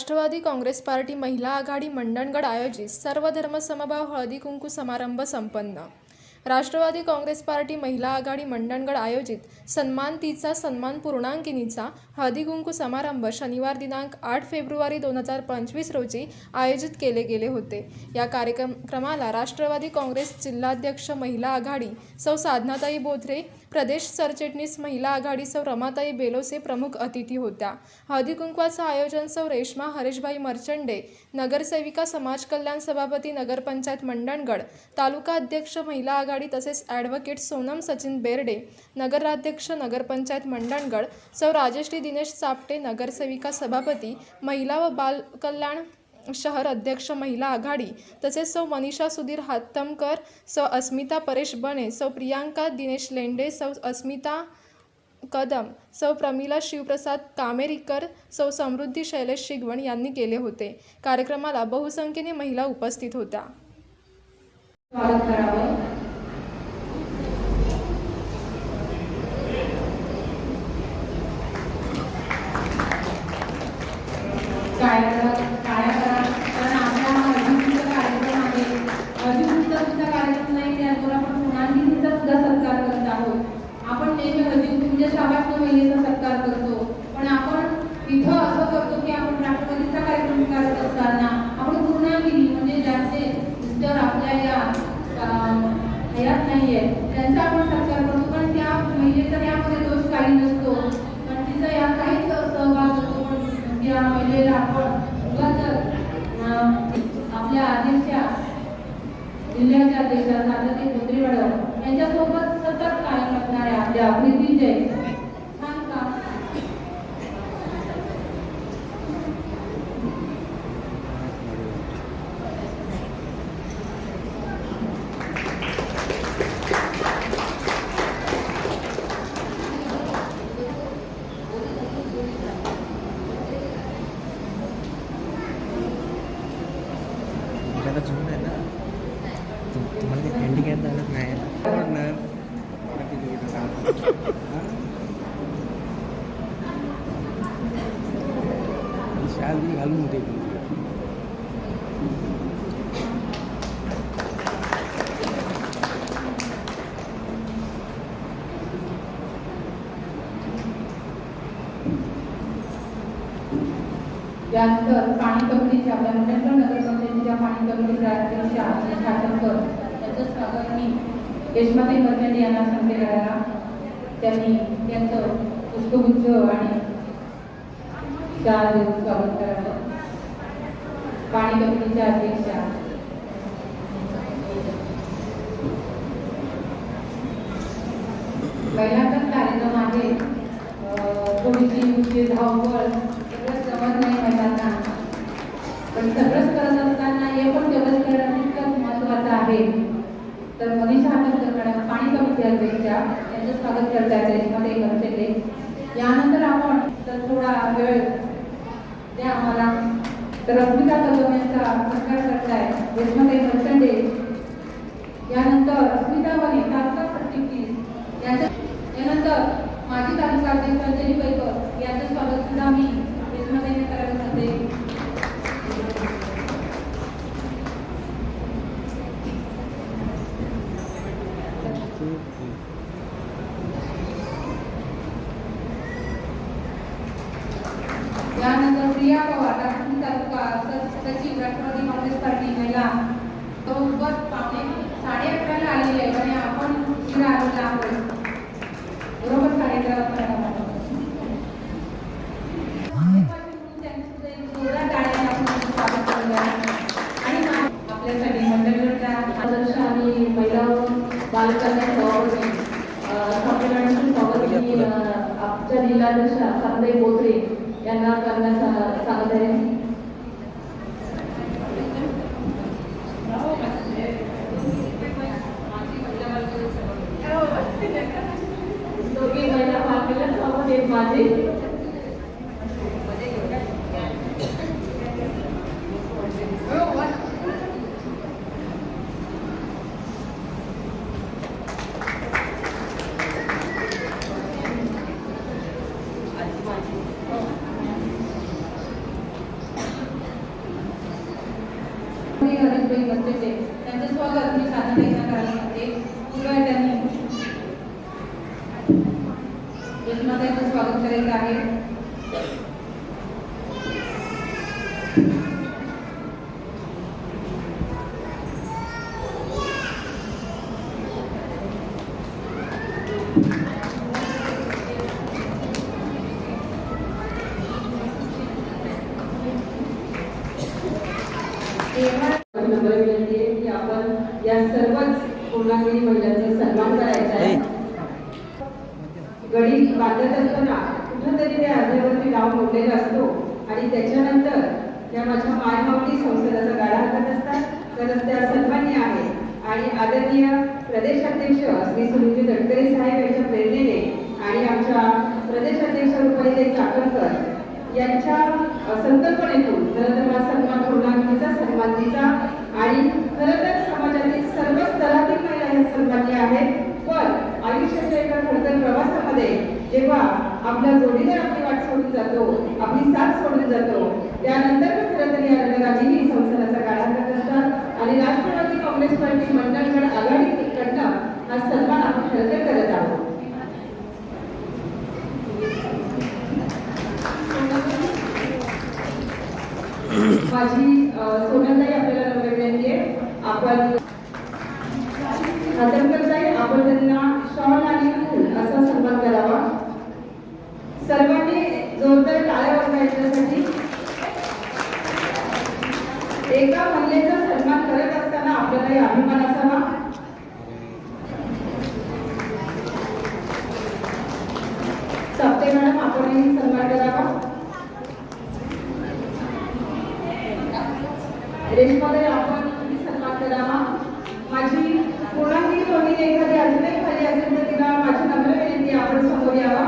Rashtrawadi Congress party महिला आघाडी मंडणगड आयोजित सर्वधर्म समभाव हळदी कुंकू समारंभ संपन्न. राष्ट्रवादी काँग्रेस पार्टी महिला आघाडी मंडणगड आयोजित सन्मान तिचा सन्मान पूर्णांकिनीचा हळदीकुंकू समारंभ शनिवार दिनांक आठ फेब्रुवारी दोन हजार पंचवीस रोजी आयोजित केले गेले होते. या कार्यक्रम क्रमाला राष्ट्रवादी काँग्रेस जिल्हाध्यक्ष महिला आघाडी सौ साधनाताई बोथरे प्रदेश सरचिटणीस महिला आघाडी सौ रमाताई बेलोसे प्रमुख अतिथी होत्या. हळदीकुंकवाचं आयोजन सौ रेश्मा हरेशभाई मर्चंडे नगरसेविका समाज कल्याण सभापती नगरपंचायत मंडणगड तालुका अध्यक्ष महिला आघाडी तसेच ॲडव्होकेट सोनम सचिन बेर्डे नगराध्यक्ष नगरपंचायत मंडणगड सौ राजेश्री दिनेश चापटे नगरसेविका सभापती महिला व बाल कल्याण शहर अध्यक्ष महिला आघाडी तसेच सौ मनीषा सुधीर हातमकर सौ अस्मिता परेश बने सौ प्रियांका दिनेश लेंडे सौ अस्मिता कदम सौ प्रमिला शिवप्रसाद कामेरीकर सौ समृद्धी शैलेश शिगवण यांनी केले होते. कार्यक्रमाला बहुसंख्येने महिला उपस्थित होत्या. स्वागत काय करा कारण आपला हा अधिकृत कार्यक्रम आहे अधिकृत सुद्धा कार्यक्रम नाही त्याचबरोबर आपण पुन्हा सुद्धा सत्कार करत आहोत. आपण नेहमी अधिकृत म्हणजे सामान्य महिलेचा सत्कार करतो. पण आपण इथं असं करतो की आपण राष्ट्रपतीचा कार्यक्रम करत असताना आपण पूर्णागिरी म्हणजे ज्यांचे जर आपल्या या अं, हयात नाहीये त्यांचा आपण सत्कार करतो पण त्या महिलेचा यामध्ये दोष काही नसतो पण तिचा या काहीच सहभाग असतो पण आपण. उगाच आपल्या आधीच्या जिल्ह्याच्या अध्यक्षा आता ते मॅडम यांच्यासोबत सतत कायम असणाऱ्या आपल्या प्रीतीचे छान काम त्याला झोन आहे ना तु- तुम्हाला ते हँडिकॅप झालं नाही आवडणार शाल मी घालून होते यानंतर पाणी कमिटीच्या आपल्या मुंबईकर नगर पंचायतीच्या पाणी कमिटीच्या अध्यक्षा अनिल खाटमकर यांचं स्वागत मी यशमती मर्चंट यांना सांगते करायला. त्यांनी त्यांचं पुष्पगुच्छ आणि शाल स्वागत करावं पाणी कमिटीच्या अध्यक्षा पहिल्यांदाच कार्यक्रम आहे. थोडीशी धावपळ सगळं जमत नाही महिलांना पण सगळंच करत असताना हे पण तेवढंच करणं तितकंच महत्वाचं आहे तर मनीषा हातकर मॅडम पाणी कमिटी त्यांचं स्वागत करतात रेशमाताई मनसेले यानंतर आपण तर थोडा वेळ द्या आम्हाला. तर रश्मिका कदम यांचा सत्कार करताय. रेशमाताई मनसंडे यानंतर अस्मिता वली तालुका सरचिटणीस यांच्या यानंतर माजी तालुका अध्यक्ष अंजली पैकर यांचं स्वागत सुद्धा मी रेशमाताईने करायला सांगते यानंतर प्रिया पवार राष्ट्रीय तालुका स- सचिव राष्ट्रवादी काँग्रेस पार्टी महिला सोबत पावणे साडे अकराला आलेली आहे आणि आपण उशिरा आलेला आहोत बरोबर साडे अकरा वाजता आलो. त्यांनी सुद्धा एक जोरदार टाळ्या आपण स्वागत करूया. आणि मा- आपल्यासाठी मंडळाच्या आदर्श आणि महिला व बालकल्याण सभापती अं, संमेलनाचे स्वागत मी अं, आमच्या जिल्हाध्यक्ष संजय बोत्रे यांना करण्यास सांगत आहे दोघी महिला बालकल्याण सभापती आहेत माझे. स्वागत करायचं आहे नंबर विनंती आहे की आपण या सर्वच पूर्णांगिनी महिलांचा सन्मान करायचा आहे. गणित बांधत असताना कुठंतरी त्या अर्ध्यावरती नाव मोडलेला असतो. आणि त्याच्यानंतर त्या माझ्या मायमावती संसदाचा गाडा हातात असतात. तर त्या सन्मान्य आहे आणि आदरणीय प्रदेशाध्यक्ष श्री सुनील गडकरी साहेब यांच्या प्रेरणेने आणि आमच्या प्रदेशाध्यक्ष रुपालीताई चाकणकर यांच्या संकल्पनेतून खरं तर सन्मान पूर्णांगिनीचा सन्माननीचा आणि खरं तर समाजातील सर्व स्तरातील महिला ह्या सन्मान्य आहेत पण आयुष्याच्या एका खडतर प्रवासामध्ये जेव्हा आपला जोडीदार आपली वाट सोडून जातो आपली साथ सोडून जातो. त्यानंतर खरं तर या रणराजीही संसाराचा गाडा करत असतात. आणि राष्ट्रवादी काँग्रेस पार्टी मंडळगड आघाडीकडनं हा सन्मान आपण खरं तर करत आहोत. माझी अ, सोनलताई आपल्याला नंबर विनंती आहे. आपण खातरकरताई आपण त्यांना शॉल आणि फूल सर्वांनी जोरदार टाळ्या वाजवायच्यासाठी एका महिलेचा सन्मान करत असताना आपल्यालाही अभिमान असावा सप्ते मॅडम आपणही सन्मान करावा रेशमाताई आपण सन्मान करावा माझी पूर्णांगी भगिनी एखादी अजूनही खाली असेल तर तिला माझी नम्र विनंती आपण समोर यावा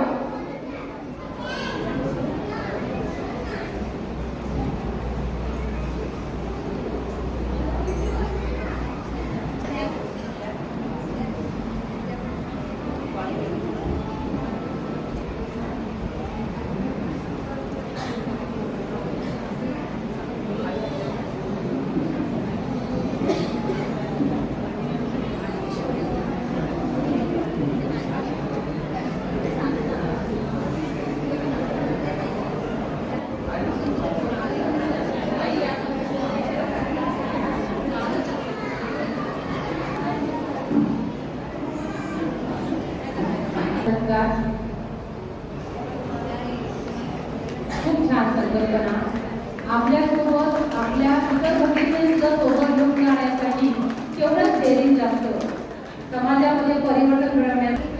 सत्कार छान संकल्पना. आपल्यासोबत आपल्या इतर भगिनी सोबत घेऊन जाण्यासाठी तेवढंच डेअरिंग जास्त. समाजामध्ये परिवर्तन घडवण्यात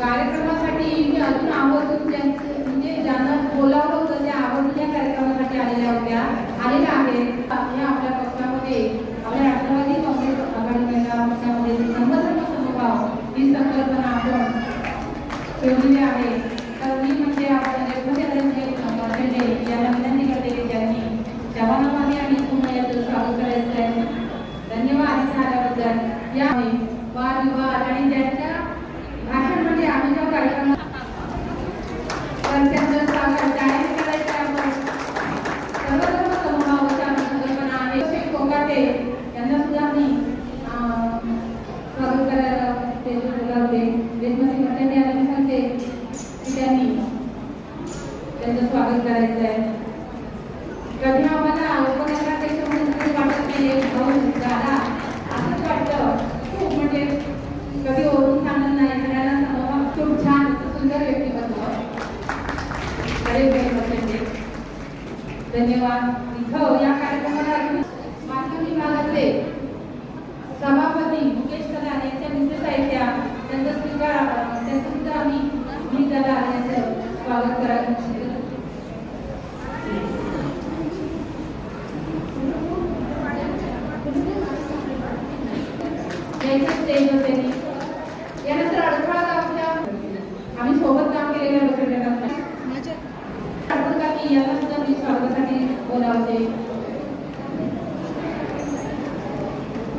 कार्यक्रमासाठी मी अजून आवर्जून त्यांचे म्हणजे ज्यांना बोलावलं होतं त्या आवर्जून या कार्यक्रमासाठी आलेल्या होत्या. आलेल्या आहेत. या आपल्या पक्षामध्ये आपल्या राष्ट्रवादी काँग्रेस आघाडी महिला पक्षामध्ये संबंध समभाव ही संकल्पना आपण ठेवलेले आहे तर मी म्हणजे आपण रेल्वे यांना विनंती करते की त्यांनी जवानामध्ये आणि पुन्हा याचं स्वागत करायचं आहे. धन्यवाद झाल्याबद्दल. या या वादविवाद आणि ज्यांच्या भाषण म्हणजे आम्ही जो कार्यक्रम तर त्यांचं स्वागत जाहीर करायचं आपण सर्वधर्म संकल्पना आहे. कोकाटे यांना सुद्धा मी अं, स्वागत करायला ते बोलावते देशमुख पटेल यांना त्यांनी त्यांचं स्वागत करायचं आहे. कधी आम्हाला उपनगराध्यक्ष म्हणून वाटत नाही भाऊ दादा असंच वाटतं. खूप म्हणजे कधी ओळखून सांगत नाही सगळ्यांना समोर खूप छान सुंदर व्यक्तिमत्व हरे धन्यवाद.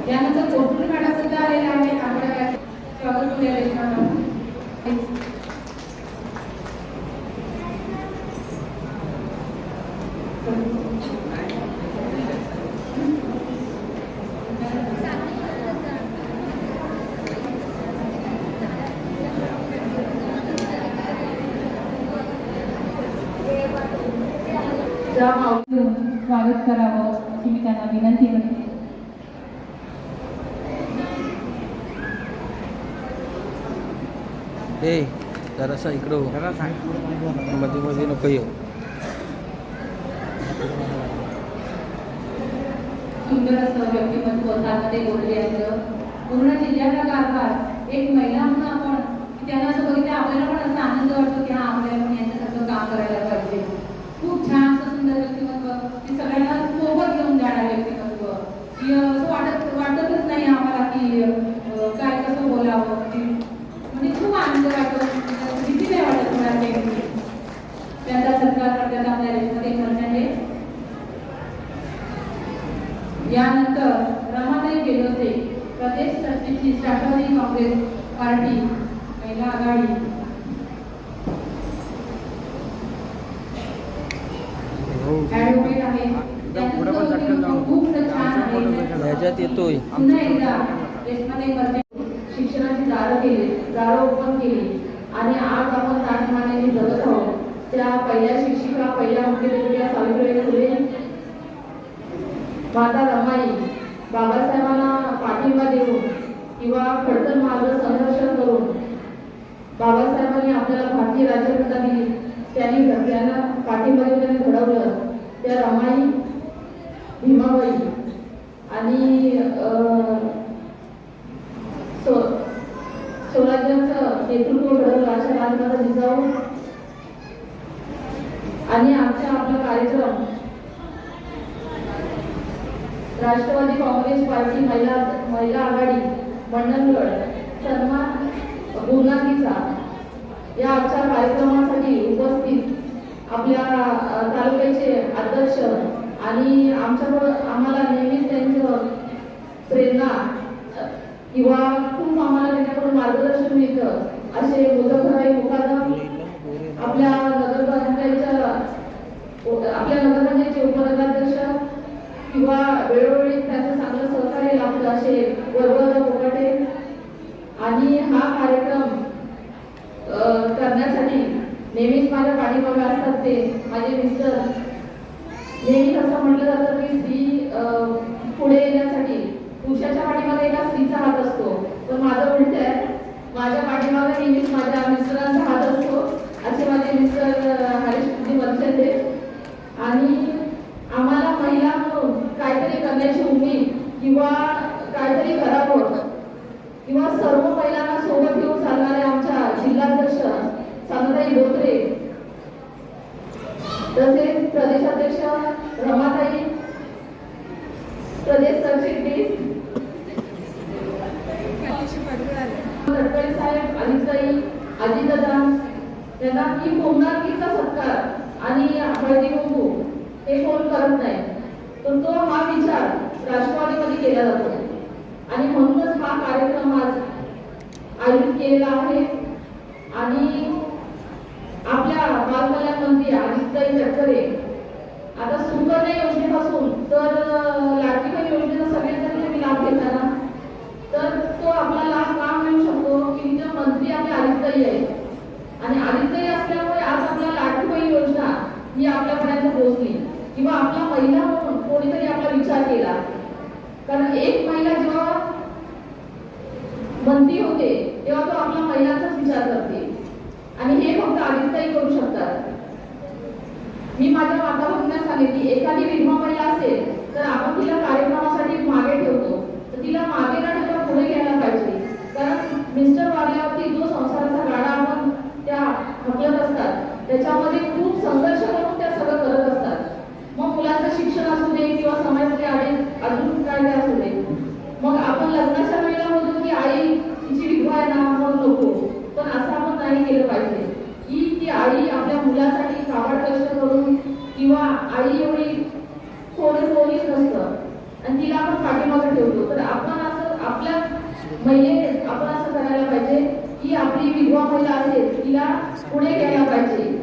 यानंतर कोटूर मॅडम सुद्धा आलेला आहे स्वागत करूया रेखा स्वागत करावं अशी मी त्यांना विनंती करते. ए जरासा इकडं हो. मध्ये मध्ये नको येऊ. सुंदर असं व्यक्तिमत्व त्यामध्ये बोलले असं पूर्ण जिल्ह्याचा कारभार एक महिला म्हणून आपण त्यांना असं बघितलं आपल्याला पण असा आनंद वाटतो की हा आपल्याला पण यांच्यासारखं काम करायला पाहिजे खूप छान असं सुंदर व्यक्तिमत्व की सगळ्यांना सोबत घेऊन जाणार व्यक्तिमत्व की असं वाटत वाटतच नाही आम्हाला की अं, काय कसं बोलावं की म्हणजे खूप आनंद वाटतो भीती नाही वाटत मला ते त्यांचा सत्कार करतात आपल्या रेशमध्ये करण्याचे यानंतर रमाताई गेलोसे प्रदेश सरचिटणीस राष्ट्रवादी काँग्रेस पार्टी महिला आघाडी हो ॲडव्होकेट आहे त्यांचं पुढे पण सुद्धा झटकन जाऊ. खूप छान आहे ह्याच्यात येतोय. शिक्षणाची दारं केली दारं ओपन केली. आणि आज आपण ताटमानेने जगत आहोत. त्या पहिल्या शिक्षिका पहिल्या मुख्यमंत्री सावित्रीबाई फुले माता रमाई बाबासाहेबांना पाठिंबा देऊन किंवा खडतर मार्ग संरक्षण करून बाबासाहेबांनी आपल्याला भारतीय राज्यघटना दिली. त्यांनी त्यांना पाठिंबा देऊन घडवलं. त्या रमाई भीमाबाई. आणि स्वराज्याचं नेतृत्व घडवलं अशा राजमाता जिजाऊ आणि आमचा आपला कार्यक्रम राष्ट्रवादी काँग्रेस पार्टी महिला महिला आघाडी मंडणगड सन्मान गुरुनाथीचा या आजच्या कार्यक्रमासाठी उपस्थित आपल्या तालुक्याचे अध्यक्ष आणि आमच्याकडं आम्हाला नेहमीच त्यांचं प्रेरणा किंवा खूप आम्हाला त्यांच्याकडून मार्गदर्शन मिळतं असे मुजफ्फरराई मुकादम आपल्या नगरपालिकेच्या आपल्या नगरपालिकेचे उपनगराध्यक्ष किंवा वेळोवेळी त्यांचं चांगलं सहकार्य लाभलं असे वरवरा कोकाटे आणि हा कार्यक्रम करण्यासाठी नेहमीच माझ्या पाठीमागा असतात माझे मिस्टर. नेहमीच असं म्हटलं जातं की स्त्री पुढे येण्यासाठी पुरुषाच्या पाठीमागे एका स्त्रीचा हात असतो. पण माझं उलट आहे. माझ्या पाठीमागे नेहमीच माझ्या मिस्टरांचा हात असतो. असे माझे मिस्टर अ, हरीश म्हणजे बुद्धी आणि आम्हाला महिला म्हणून काहीतरी करण्याची उमेद किंवा काहीतरी करावं किंवा सर्व महिलांना सोबत घेऊन चालणारे आमच्या जिल्हाध्यक्ष साधुताई धोत्रे तसेच प्रदेशाध्यक्ष रमाताई प्रदेश सरचिटणीस तटकरे साहेब अजिताई अजितदादा त्यांना की पूर्णांकीचा सत्कार आणि हळदी कुंकू हे कोण करत नाही. पण तो हा विचार राष्ट्रवादीमध्ये केला जातो. आणि म्हणूनच हा कार्यक्रम आज आयोजित केलेला आहे. आणि आपल्या बालकल्याण मंत्री अजितताई तटकरे आता सुकन्या योजनेपासून तर अं, लाडकी बहीण योजनेचा सगळेजण तुम्ही लाभ घेताना तर तो आपला लाभ का मिळू शकतो? की तिथे मंत्री आपले आदित्यही आहे आणि आदित्यही असल्यामुळे आज आपल्या लाडकी बहीण योजना ही आपल्यापर्यंत पोहोचली. किंवा आपला महिला म्हणून कोणीतरी आपला विचार केला. कारण एक महिला जेव्हा मंत्री होते तेव्हा तो आपल्या महिलांचाच विचार करते आणि हे फक्त आदित्यताई मी माझ्या माता सांगितली एखादी विधवा महिला असेल तर आपण तिला कार्यक्रमासाठी मागे ठेवतो. तर तिला मागे न ठेवता पुढे घ्यायला पाहिजे. कारण मिस्टर वारल्यावरती जो संसाराचा गाडा आपण त्या हकलत असतात त्याच्यामध्ये खूप संघर्ष करून त्या सगळं करत असतात. मग मुलाचं शिक्षण असू दे किंवा समाजातले आडे अजून काय काय असू दे. मग आपण लग्नाच्या वेळेला म्हणतो की आई तिची विधवा आहे ना म्हणून नको. पण असं आपण नाही केलं पाहिजे. मुलासाठी काबाड कष्ट करून किंवा आई एवढी थोडी थोडीच नसतं. आणि तिला आपण पाठीमागे ठेवतो. तर आपण असं आपल्या महिलेने आपण असं करायला पाहिजे की आपली विधवा महिला असेल तिला पुढे घ्यायला पाहिजे.